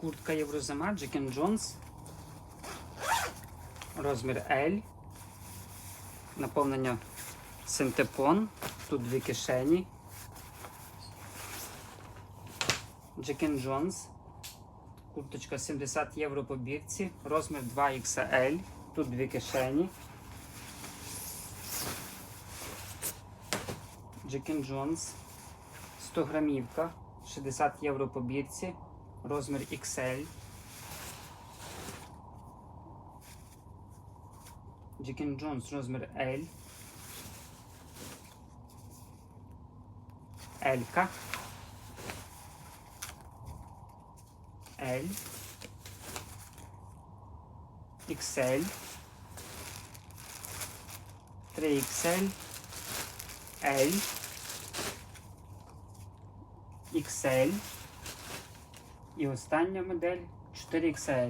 Куртка Єврозима Jack Jones. Розмір L. Наповнення синтепон. Тут дві кишені. Jack Jones. Курточка 70 євро по бірці. Розмір 2XL. Тут дві кишені. Jack Jones. 100 грамівка. 60 євро по бірці. Розмір XL. Jack Jones розмір L. L. L. XL. 3XL. L. XL. І остання модель 4XL.